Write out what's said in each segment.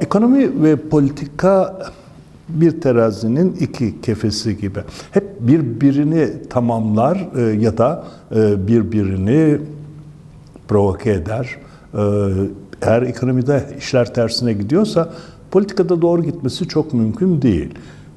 Ekonomi ve politika bir terazinin iki kefesi gibi. Hep birbirini tamamlar e, ya da e, birbirini provoke eder. E, Eğer ekonomide işler tersine gidiyorsa politikada doğru gitmesi çok mümkün değil.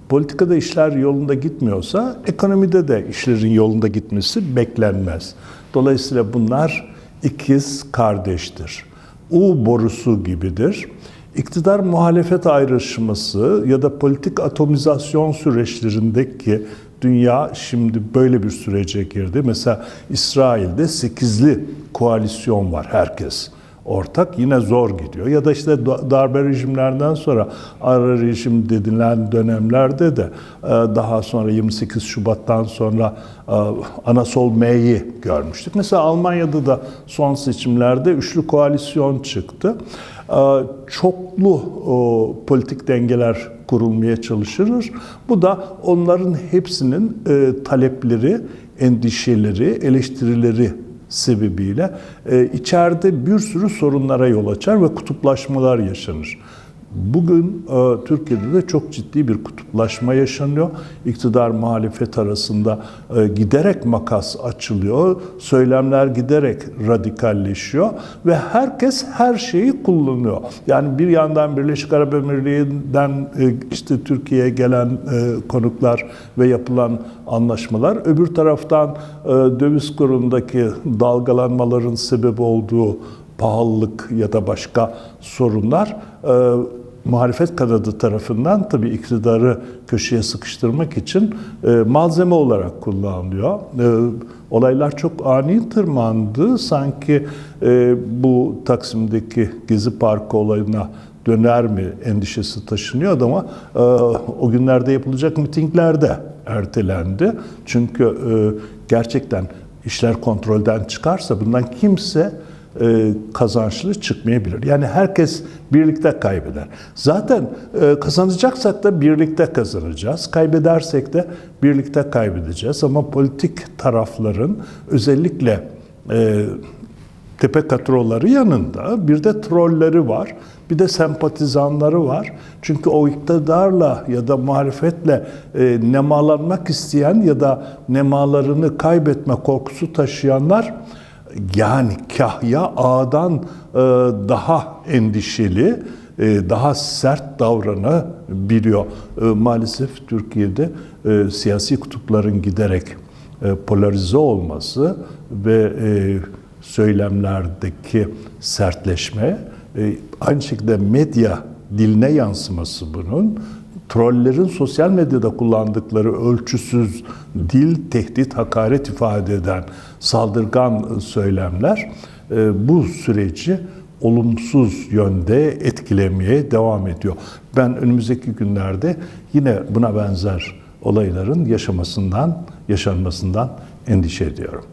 Politikada işler yolunda gitmiyorsa ekonomide de işlerin yolunda gitmesi beklenmez. Dolayısıyla bunlar ikiz kardeştir. U borusu gibidir. İktidar muhalefet ayrışması ya da politik atomizasyon süreçlerindeki dünya şimdi böyle bir sürece girdi. Mesela İsrail'de sekizli koalisyon var herkes ortak yine zor gidiyor. Ya da işte darbe rejimlerden sonra ara rejim dedilen dönemlerde de e, daha sonra 28 Şubat'tan sonra e, ana sol M'yi görmüştük. Mesela Almanya'da da son seçimlerde üçlü koalisyon çıktı. E, Çoklu politik dengeler kurulmaya çalışılır. Bu da onların hepsinin talepleri, endişeleri, eleştirileri sebebiyle e, içeride bir sürü sorunlara yol açar ve kutuplaşmalar yaşanır. Bugün e, Türkiye'de de çok ciddi bir kutuplaşma yaşanıyor. İktidar muhalefet arasında e, giderek makas açılıyor. Söylemler giderek radikalleşiyor ve herkes her şeyi kullanıyor. Yani bir yandan Birleşik Arap Emirliği'nden e, işte Türkiye'ye gelen e, konuklar ve yapılan anlaşmalar, öbür taraftan e, döviz kurundaki dalgalanmaların sebebi olduğu pahalılık ya da başka sorunlar e, muhalefet kanadı tarafından tabii iktidarı köşeye sıkıştırmak için e, malzeme olarak kullanılıyor. E, olaylar çok ani tırmandı. Sanki e, bu Taksim'deki Gezi Parkı olayına döner mi endişesi taşınıyordu ama e, o günlerde yapılacak mitinglerde ertelendi. Çünkü e, gerçekten işler kontrolden çıkarsa bundan kimse e, kazançlı çıkmayabilir. Yani herkes birlikte kaybeder. Zaten e, kazanacaksak da birlikte kazanacağız. Kaybedersek de birlikte kaybedeceğiz. Ama politik tarafların özellikle e, tepe katroları yanında bir de trolleri var. Bir de sempatizanları var. Çünkü o iktidarla ya da muhalefetle e, nemalanmak isteyen ya da nemalarını kaybetme korkusu taşıyanlar yani kahya ağdan e, daha endişeli, e, daha sert davranabiliyor. E, maalesef Türkiye'de siyasi kutupların giderek polarize olması ve söylemlerdeki sertleşme, aynı şekilde medya diline yansıması bunun trollerin sosyal medyada kullandıkları ölçüsüz dil, tehdit, hakaret ifade eden saldırgan söylemler e, bu süreci olumsuz yönde etkilemeye devam ediyor. Ben önümüzdeki günlerde yine buna benzer olayların yaşamasından, yaşanmasından endişe ediyorum.